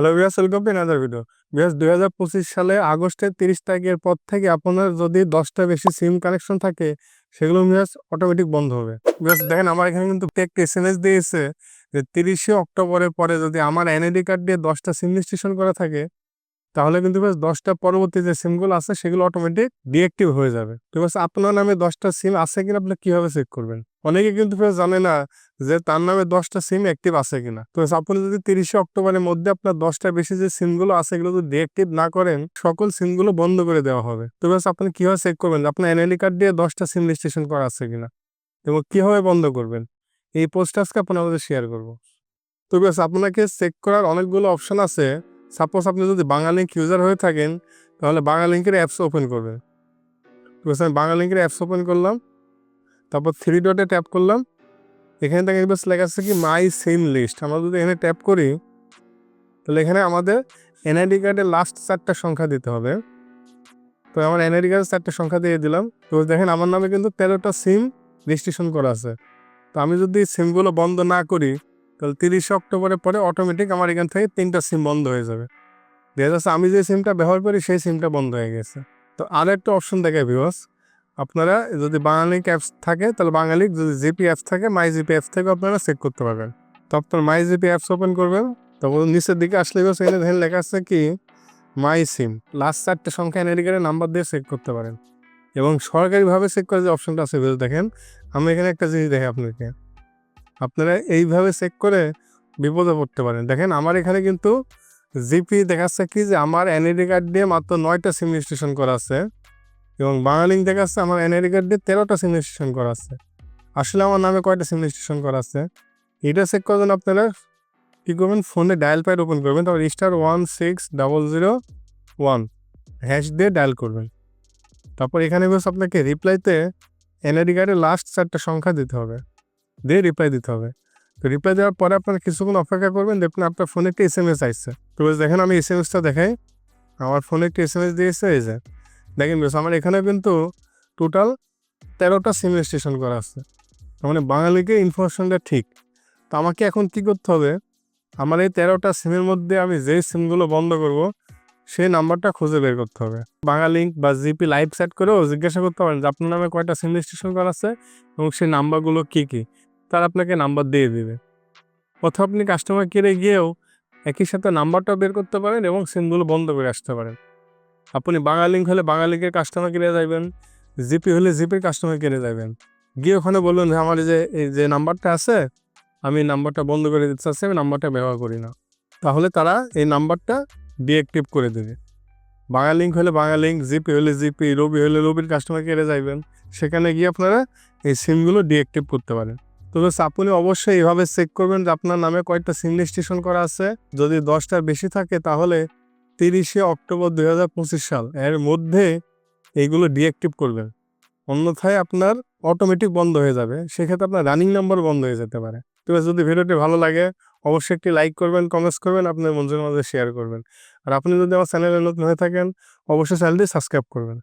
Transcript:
Hello viewers welcome to another video viewers দুই হাজার পঁচিশ সালে আগস্টের তিরিশ তারিখের পর থেকে আপনার যদি দশটা বেশি সিম কানেকশন থাকে, সেগুলো ভিয়াস অটোমেটিক বন্ধ হবে। ভিয়াস দেখেন আমার এখানে কিন্তু একটা এস এম এস দিয়েছে যে তিরিশে অক্টোবরের পরে যদি আমার এনআইডি কার্ড দিয়ে দশটা সিম রেজিস্ট্রেশন করা থাকে তাহলে কিন্তু বেশ দশটা পরবর্তী যে সিমগুলো আছে, সেগুলো অটোমেটিক ডিএক্টিভ হয়ে যাবে। বাস আপনার নামে দশটা সিম আছে কিনা আপনি কীভাবে চেক করবেন? অনেকে কিন্তু বেশ জানে না যে তার নামে দশটা সিম অ্যাক্টিভ আছে কিনা। তো আপনি যদি তিরিশে অক্টোবরের মধ্যে আপনার দশটা বেশি যে সিমগুলো আছে, এগুলো যদি ডিএক্টিভ না করেন, সকল সিমগুলো বন্ধ করে দেওয়া হবে। তো বাস আপনি কীভাবে চেক করবেন আপনার এনআইডি কার্ড দিয়ে দশটা সিম রেজিস্ট্রেশন করা আছে কিনা? এবং কীভাবে বন্ধ করবেন? এই পোস্ট আপনার আমাদের শেয়ার করব। তো বাস আপনাকে চেক করার অনেকগুলো অপশন আছে। সাপোজ আপনি যদি বাংলালিঙ্ক ইউজার হয়ে থাকেন, তাহলে বাংলালিঙ্কের অ্যাপস ওপেন করবেন। তো বাস আমি বাংলালিঙ্কের অ্যাপস ওপেন করলাম, তারপর থ্রি ডটে ট্যাপ করলাম। এখানে থেকে বাস লেখা আছে কি মাই সিম লিস্ট আমরা যদি এখানে ট্যাপ করি, তাহলে এখানে আমাদের এনআইডি কার্ডের লাস্ট চারটা সংখ্যা দিতে হবে। তো আমার এনআইডি কার্ডের চারটা সংখ্যা দিয়ে দিলাম। তো দেখেন আমার নামে কিন্তু তেরোটা সিম রেজিস্ট্রেশন করা আছে। তো আমি যদি সিমগুলো বন্ধ না করি তাহলে তিরিশে অক্টোবরের পরে অটোমেটিক আমার এখান থেকে তিনটা সিম বন্ধ হয়ে যাবে। দেখা যাচ্ছে আমি যে সিমটা ব্যবহার করি, সেই সিমটা বন্ধ হয়ে গেছে। তো আর একটা অপশন দেখে ভিওস আপনারা যদি বাঙালিক অ্যাপস থাকে, তাহলে বাঙালিক যদি জিপি অ্যাপস থাকে মাই জিপি অ্যাপস থেকে আপনারা চেক করতে পারবেন। তো আপনার মাই জিপি অ্যাপস ওপেন করবেন তখন নিচের দিকে আসলে এখানে দেখেন লেখা আছে কি? মাই সিম লাস্ট চারটে সংখ্যা এনআইডি কার্ডের নাম্বার দিয়ে চেক করতে পারেন। এবং সরকারিভাবে চেক করার যে অপশনটা আছে দেখেন, আমি এখানে একটা জিনিস দেখি আপনাকে আপনারা এইভাবে চেক করে বিপদে পড়তে পারেন। দেখেন, আমার এখানে কিন্তু জিপি দেখাচ্ছে কি যে আমার এনআইডি কার্ড দিয়ে মাত্র নয়টা সিম রেজিস্ট্রেশন করা আছে এবং বাঙালিং দেখাচ্ছে আমার এনআইডি কার্ড দিয়ে তেরোটা সিম রেজিস্ট্রেশন করা আছে। আসলে আমার নামে কয়টা সিম রেজিস্ট্রেশন করা আছে? এটা চেক করার জন্য আপনারা কী করবেন? ফোনে ডায়াল প্যাড ওপেন করবেন, তারপর star one six double zero one hash দিয়ে ডায়াল করবেন। তারপর এখানে বসে আপনাকে রিপ্লাইতে এনআইডি কার্ডের লাস্ট চারটা সংখ্যা দিতে হবে। দিয়ে রিপ্লাই দিতে হবে। তো রিপ্লাই দেওয়ার পরে আপনারা কিছুক্ষণ অপেক্ষা করবেন, দেখুন আপনার ফোনে একটা এস এম এস আসছে। তো বেশ দেখেন, আমি এস এম এসটা দেখাই। আমার ফোনে একটা এস এম এস দিয়েছে, এই যে। দেখেন বেশ আমার এখানে কিন্তু টোটাল তেরোটা সিম রেজিস্ট্রেশন করা আছে। তার মানে বাঙালিকে ইনফরমেশনটা ঠিক। তো আমাকে এখন কী করতে হবে? আমার এই তেরোটা সিমের মধ্যে আমি যেই সিমগুলো বন্ধ করব, সেই নাম্বারটা খুঁজে বের করতে হবে। বাঙালিঙ্ক বা জিপি লাইভ সেট করেও জিজ্ঞাসা করতে পারেন যে, আপনার নামে কয়টা সিম রেজিস্ট্রেশন করা আছে এবং সেই নাম্বারগুলো কী কী? তারা আপনাকে নাম্বার দিয়ে দেবে। অথবা আপনি কাস্টমার কেয়ারে গিয়েও একই সাথে নাম্বারটাও বের করতে পারেন এবং সিমগুলো বন্ধ করে আসতে পারেন। আপনি বাঙালিঙ্ক হলে বাঙালিকের কাস্টমার কেয়ারে যাবেন জিপি হলে জিপির কাস্টমার কেয়ারে যাবেন গিয়ে ওখানে বলুন আমার যে, এই যে নাম্বারটা আছে, আমি নাম্বারটা বন্ধ করে দিতে চাচ্ছি, আমি নাম্বারটা ব্যবহার করি না। তাহলে তারা এই নাম্বারটা ডিএক্টিভ করে দেবে। বাঙালিঙ্ক হলে বাঙালিঙ্ক জিপি হলে জিপি রবি হলে রবির কাস্টমার কেয়ারে যাবেন সেখানে গিয়ে আপনারা এই সিমগুলো ডিএক্টিভ করতে পারেন। তো আপনি অবশ্যই এভাবে চেক করবেন যে আপনার নামে কয়েকটা সিম রেজিস্ট্রেশন করা আছে। যদি দশটার বেশি থাকে, তাহলে তিরিশে অক্টোবর দু হাজার পঁচিশ সাল, এর মধ্যে এইগুলো ডিঅ্যাক্টিভ করবেন। অন্যথায় আপনার অটোমেটিক বন্ধ হয়ে যাবে। সেক্ষেত্রে আপনার রানিং নাম্বার বন্ধ হয়ে যেতে পারে। তো যদি ভিডিওটি ভালো লাগে, অবশ্যই একটি লাইক করবেন কমেন্টস করবেন, আপনার বন্ধুদের মাঝে শেয়ার করবেন। আর আপনি যদি আমার চ্যানেলে নতুন হয়ে থাকেন, অবশ্যই চ্যানেলটি সাবস্ক্রাইব করবেন।